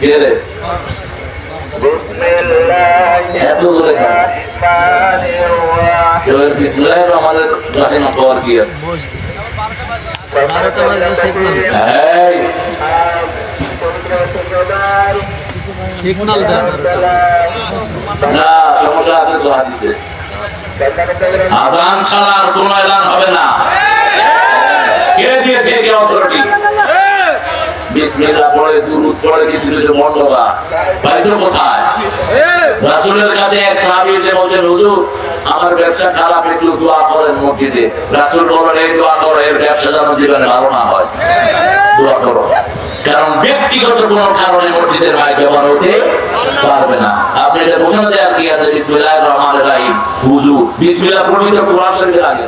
কে রে এত দূরে কেন? জয়ের বিসমিল্লাহির রহমানির রহিম কর কি আছে? বারোটা বাজে সিগন্যাল এই। সিগন্যাল দেন না, সমস্যা আছে তো হাদিসে আজান ছাড়া আর কোন এলান হবে না কে দিয়েছে এই অথরিটি আমার ব্যবসা খারাপ, একটু দোয়া করেন মসজিদে। বলেন এই দোয়া করো, এর ব্যবসা যেন জীবনে ভালো না হয়। দোয়া করো। কারণ ব্যক্তিগত কোন কারণে মসজিদের ভাই ব্যবহার হতে পারবে না। আপনি এটা কি আছে। বিসমিল্লাহির রহমানির রহিম। হুজুর, বিসমিল্লাহ পড়িতে কোরআন লাগে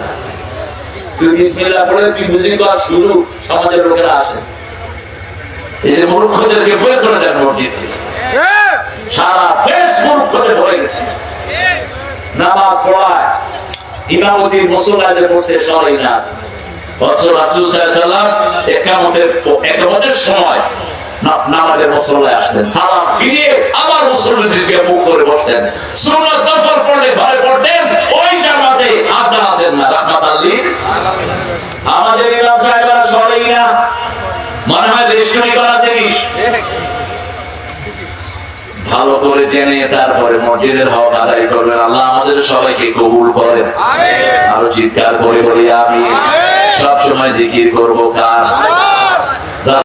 তুই বিসমিল্লাহ পড়ে তুই বুঝি শুরু সমাজের লোকেরা আসে। এই মূর্খদেরকে একামতের সময় নামাজের মুসল্লায় আসতেন। সালাম আবার মুসল্লিদেরকে মুখ করে বসতেন। সুন্নাত পড়লে ঘরে পড়তেন, ওই জামাতে আর না। আমাদের ইমাম সাহেবরা সরাই না মনে হয় রেস্টুরি করা জিনিস ভালো করে জেনে তারপরে মসজিদের হক আদায় করবেন। আল্লাহ আমাদের সবাইকে কবুল করেন। আরও চিৎকার করে বলি আমি সবসময় জিকির করব কার?